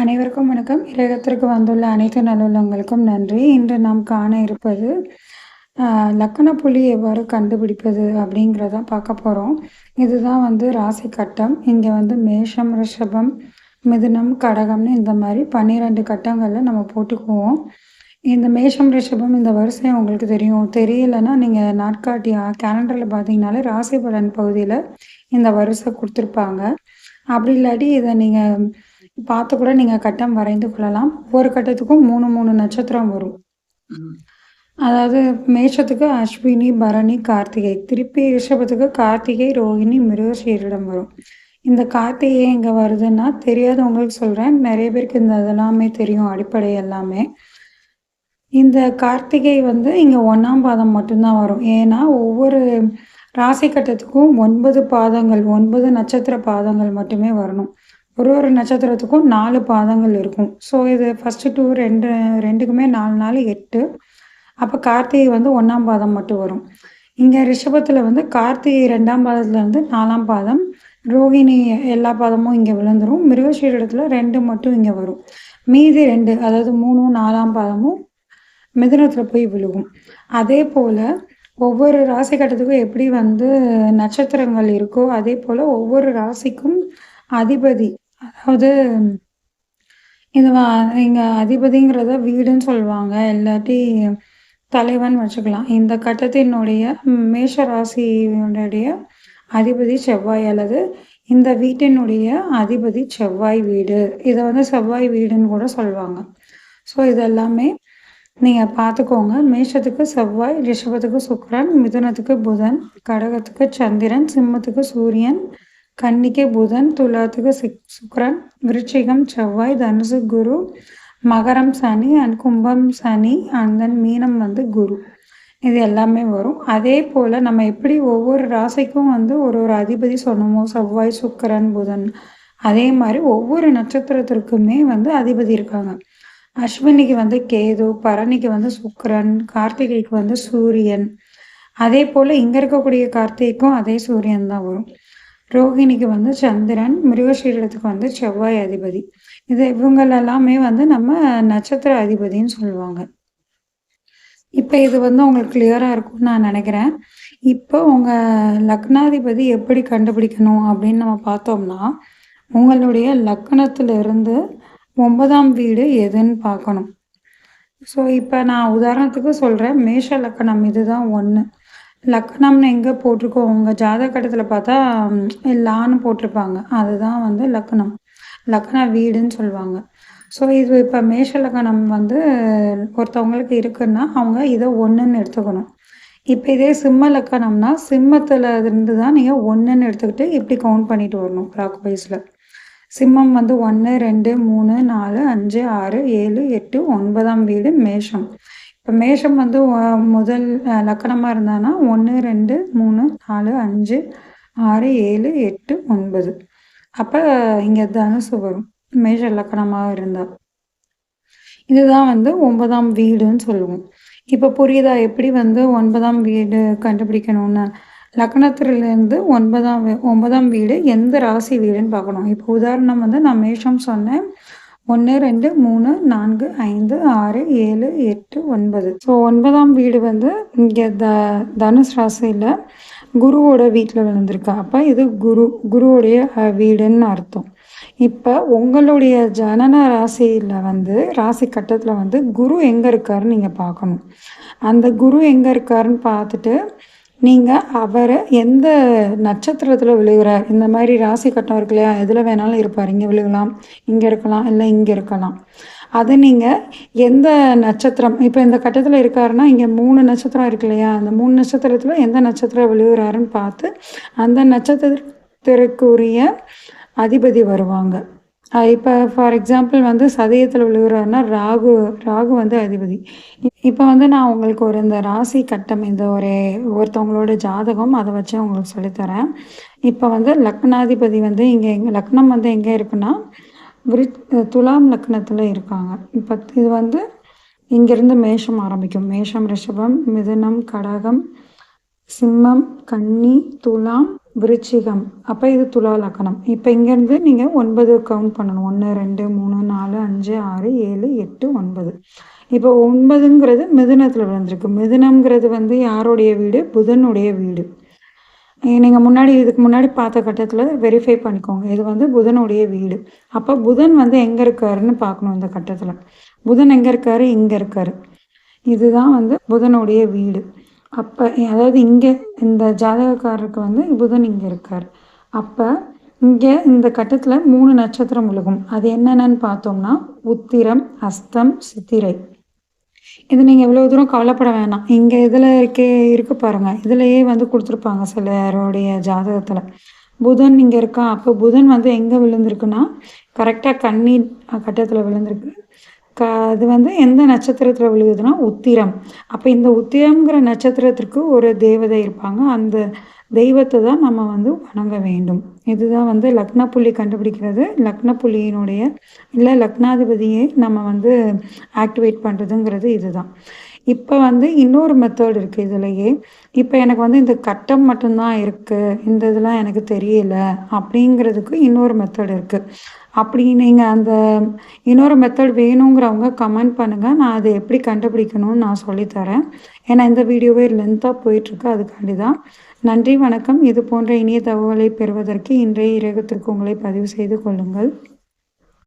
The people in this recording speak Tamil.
அனைவருக்கும் வணக்கம். இலகத்திற்கு வந்துள்ள அனைத்து நல்லுள்ளங்களுக்கும் நன்றி. இன்று நாம் காண இருப்பது லக்கண புள்ளி எவ்வாறு கண்டுபிடிப்பது அப்படிங்கிறத பார்க்க போகிறோம் இதுதான் வந்து ராசி கட்டம். இங்கே வந்து மேஷம் ரிஷபம் மிதுனம் கடகம்னு இந்த மாதிரி பன்னிரெண்டு கட்டங்களில் நம்ம போட்டுக்குவோம். இந்த மேஷம் ரிஷபம் இந்த வரிசை உங்களுக்கு தெரியும். தெரியலைன்னா நீங்கள் நாட்காட்டி கேலண்டரில் பார்த்தீங்கனாலே ராசி பலன் பகுதியில் இந்த வரிசை கொடுத்துருப்பாங்க. அப்படி இல்லாட்டி இதை நீங்கள் பார்த்து கூட நீங்கள் கட்டம் வரைந்து கொள்ளலாம். ஒவ்வொரு கட்டத்துக்கும் மூணு மூணு நட்சத்திரம் வரும். அதாவது மேஷத்துக்கு அஸ்வினி பரணி கார்த்திகை. திருப்பி ரிஷபத்துக்கு கார்த்திகை ரோஹிணி மிருகசீரிடம் வரும். இந்த கார்த்திகை எங்கே வருதுன்னா தெரியாதவங்களுக்கு சொல்கிறேன் நிறைய பேருக்கு இந்த இதெல்லாமே தெரியும் அடிப்படை எல்லாமே. இந்த கார்த்திகை வந்து இங்கே ஒன்றாம் பாதம் மட்டும்தான் வரும். ஏன்னா ஒவ்வொரு ராசி கட்டத்துக்கும் ஒன்பது பாதங்கள் ஒன்பது நட்சத்திர பாதங்கள் மட்டுமே வரணும். ஒரு ஒரு நட்சத்திரத்துக்கும் நாலு பாதங்கள் இருக்கும். ஸோ இது ஃபஸ்ட்டு டூ ரெண்டு ரெண்டுக்குமே நாலு நாலு எட்டு. அப்போ கார்த்திகை வந்து ஒன்றாம் பாதம் மட்டும் வரும். இங்கே ரிஷபத்தில் வந்து கார்த்திகை ரெண்டாம் பாதத்துலேருந்து நாலாம் பாதம். ரோகிணி எல்லா பாதமும் இங்கே விழுந்துடும் மிருகஷீரிடத்தில் ரெண்டு மட்டும் இங்கே வரும். மீதி ரெண்டு அதாவது மூணும் நாலாம் பாதமும் மிதுனத்தில் போய் விழுகும். அதே போல் ஒவ்வொரு ராசி கட்டத்துக்கும் எப்படி வந்து நட்சத்திரங்கள் இருக்கோ அதே போல் ஒவ்வொரு ராசிக்கும் அதிபதி அதாவது இது இங்க அதிபதிங்கிறத வீடுன்னு சொல்லுவாங்க. இல்லாட்டி தலைவன் வச்சுக்கலாம். இந்த கட்டத்தினுடைய மேஷ ராசியினுடைய அதிபதி செவ்வாய் அல்லது இந்த வீட்டினுடைய அதிபதி செவ்வாய் வீடு. இதை வந்து செவ்வாய் வீடுன்னு கூட சொல்லுவாங்க. ஸோ இதெல்லாமே நீங்கள் பார்த்துக்கோங்க. மேஷத்துக்கு செவ்வாய் ரிஷபத்துக்கு சுக்கரன் மிதுனத்துக்கு புதன் கடகத்துக்கு சந்திரன் சிம்மத்துக்கு சூரியன் கன்னிக்கு புதன் துலாத்துக்கு சிக் சுக்ரன் விருச்சிகம் செவ்வாய் தனுசு குரு மகரம் சனி அண்ட் கும்பம் சனி அண்ட் தென் மீனம் வந்து குரு. இது எல்லாமே வரும். அதே போல் நம்ம எப்படி ஒவ்வொரு ராசிக்கும் வந்து ஒரு ஒரு அதிபதி சொன்னோமோ செவ்வாய் சுக்கரன் புதன். அதே மாதிரி ஒவ்வொரு நட்சத்திரத்திற்குமே வந்து அதிபதி இருக்காங்க. அஸ்வினிக்கு வந்து கேது பரணிக்கு வந்து சுக்கரன் கார்த்திகைக்கு வந்து சூரியன். அதே போல் இங்கே இருக்கக்கூடிய கார்த்திகைக்கும் அதே சூரியன் தான் வரும். ரோஹிணிக்கு வந்து சந்திரன் மிருகசீரத்துக்கு வந்து செவ்வாய் அதிபதி. இது இவங்கள் எல்லாமே வந்து நம்ம நட்சத்திர அதிபதின்னு சொல்லுவாங்க. இப்போ இது வந்து உங்களுக்கு கிளியராக இருக்கும்னு நான் நினைக்கிறேன். இப்போ உங்கள் லக்னாதிபதி எப்படி கண்டுபிடிக்கணும் அப்படின்னு நம்ம பார்த்தோம்னா உங்களுடைய லக்னத்திலிருந்து ஒன்பதாம் வீடு எதுன்னு பார்க்கணும். ஸோ இப்போ நான் உதாரணத்துக்கு சொல்கிறேன் மேஷ லக்கணம் இதுதான் ஒன்று லக்னம்னு எங்கே போட்டிருக்கோம்? உங்கள் ஜாதகத்தில் பார்த்தா லான்னு போட்டிருப்பாங்க. அதுதான் வந்து லக்னம் லக்ன வீடுன்னு சொல்லுவாங்க. ஸோ இது இப்போ மேஷ லக்னம் வந்து ஒருத்தவங்களுக்கு இருக்குன்னா அவங்க இதை ஒன்றுன்னு எடுத்துக்கணும். இப்போ இதே சிம்ம லக்கணம்னா சிம்மத்தில் இருந்து தான் நீங்கள் ஒன்றுன்னு எடுத்துக்கிட்டு இப்படி கவுண்ட் பண்ணிட்டு வரணும் கிளாக் வைஸில் சிம்மம் வந்து ஒன்று ரெண்டு மூணு நாலு அஞ்சு ஆறு ஏழு எட்டு ஒன்பதாம் வீடு மேஷம். இப்போ மேஷம் வந்து முதல் லக்கணமாக இருந்தானா? ஒன்று ரெண்டு மூணு நாலு அஞ்சு ஆறு ஏழு எட்டு ஒன்பது. அப்போ இங்கே தனுசு வரும். மேஷ லக்கணமாக இருந்தால் இதுதான் வந்து ஒன்பதாம் வீடுன்னு சொல்லுவோம். இப்போ புரியுதா? எப்படி வந்து ஒன்பதாம் வீடு கண்டுபிடிக்கணும்னு? லக்னத்திலிருந்து ஒன்பதாம் ஒன்பதாம் வீடு எந்த ராசி வீடுன்னு பார்க்கணும். இப்போ உதாரணம் வந்து நான் மேஷம் சொன்னேன். ஒன்று ரெண்டு மூணு நான்கு ஐந்து ஆறு ஏழு எட்டு ஒன்பது. ஸோ ஒன்பதாம் வீடு வந்து இங்கே த தனுஷ் ராசியில் குருவோட வீட்டில் விழுந்திருக்கு அப்போ இது குரு குருவுடைய வீடுன்னு அர்த்தம். இப்போ உங்களுடைய ஜனன ராசியில் வந்து ராசி கட்டத்தில் வந்து குரு எங்கே இருக்காருன்னு நீங்கள் பார்க்கணும். அந்த குரு எங்கே இருக்காருன்னு பார்த்துட்டு நீங்கள் அவரை எந்த நட்சத்திரத்தில் விழுகிறார்? இந்த மாதிரி ராசி கட்டம் இருக்கு இல்லையா? எதில் வேணாலும் இருப்பார். இங்கே விழுகலாம் இங்கே இருக்கலாம் இல்லை இங்கே இருக்கலாம். அது நீங்கள் எந்த நட்சத்திரம் இப்போ இந்த கட்டத்தில் இருக்காருன்னா இங்கே மூணு நட்சத்திரம் இருக்கு இல்லையா? அந்த மூணு நட்சத்திரத்தில் எந்த நட்சத்திரம் விழுகிறாருன்னு பார்த்து அந்த நட்சத்திரத்திற்குரிய அதிபதி வருவாங்க. இப்போ ஃபார் எக்ஸாம்பிள் வந்து சதயத்தில் விழுகிறாருன்னா ராகு ராகு வந்து அதிபதி. இப்போ வந்து நான் உங்களுக்கு ஒரு இந்த ராசி கட்டம் இந்த ஒரு ஒருத்தவங்களோட ஜாதகம் அதை வச்சு உங்களுக்கு சொல்லித்தரேன். இப்போ வந்து லக்னாதிபதி வந்து இங்கே எங்கே லக்னம் வந்து எங்கே இருக்குன்னா விரு துலாம் லக்னத்தில் இருக்காங்க. இப்போ இது வந்து இங்கேருந்து மேஷம் ஆரம்பிக்கும். மேஷம் ரிஷபம் மிதுனம் கடகம் சிம்மம் கன்னி துலாம் விருச்சிகம். அப்போ இது துலா லக்கணம். இப்போ இங்கேருந்து நீங்கள் ஒன்பது கவுண்ட் பண்ணணும். ஒன்று ரெண்டு மூணு நாலு அஞ்சு ஆறு ஏழு எட்டு ஒன்பது. இப்போ ஒன்பதுங்கிறது மிதுனத்தில் விழுந்திருக்கு. மிதுனம்ங்கிறது வந்து யாருடைய வீடு? புதனுடைய வீடு. நீங்கள் முன்னாடி இதுக்கு முன்னாடி பார்த்த கட்டத்தில் வெரிஃபை பண்ணிக்கோங்க. இது வந்து புதனுடைய வீடு. அப்போ புதன் வந்து எங்கே இருக்காருன்னு பார்க்கணும் இந்த கட்டத்தில். புதன் எங்கே இருக்காரு? இங்கே இருக்காரு. இதுதான் வந்து புதனுடைய வீடு. அப்போ அதாவது இங்கே இந்த ஜாதகக்காரருக்கு வந்து புதன் இங்கே இருக்கார். அப்போ இங்கே இந்த கட்டத்தில் மூணு நட்சத்திரம் விழுகும். அது என்னென்னு பார்த்தோம்னா உத்திரம் அஸ்தம் சித்திரை. இது நீங்கள் எவ்வளோ தூரம் கவலைப்பட வேணாம். இங்கே இதில் இருக்கே இருக்கு பாருங்கள் இதுலையே வந்து கொடுத்துருப்பாங்க சிலருடைய ஜாதகத்தில். புதன் இங்கே இருக்கா? அப்போ புதன் வந்து எங்கே விழுந்திருக்குன்னா கரெக்டாக கண்ணீர் கட்டத்தில் விழுந்திருக்கு. க அது வந்து எந்த நட்சத்திரத்தில் விழுகுதுன்னா உத்திரம். அப்போ இந்த உத்திரம்ங்கிற நட்சத்திரத்திற்கு ஒரு தேவதை இருப்பாங்க. அந்த தெய்வத்தை தான் நம்ம வந்து வணங்க வேண்டும். இதுதான் வந்து லக்ன புள்ளி கண்டுபிடிக்கிறது. லக்ன புள்ளியினுடைய இல்லை லக்னாதிபதியை நம்ம வந்து ஆக்டிவேட் பண்ணுறதுங்கிறது இதுதான். இப்போ வந்து இன்னொரு மெத்தட் இருக்குது இதுலேயே. இப்போ எனக்கு வந்து இந்த கட்டம் மட்டும்தான் இருக்குது இந்த இதெல்லாம் எனக்கு தெரியல அப்படிங்கிறதுக்கு இன்னொரு மெத்தட் இருக்குது அப்படி நீங்கள் அந்த இன்னொரு மெத்தட் வேணுங்கிறவங்க கமெண்ட் பண்ணுங்கள் நான் அதை எப்படி கண்டுபிடிக்கணும்னு நான் சொல்லித்தரேன். ஏன்னா இந்த வீடியோவே லென்த்தாக போயிட்டுருக்கு. அதுக்காண்டி தான் நன்றி வணக்கம். இது போன்ற இனிய தகவலை பெறுவதற்கு இன்றைய இரகத்திற்கு உங்களை பதிவு செய்து கொள்ளுங்கள்.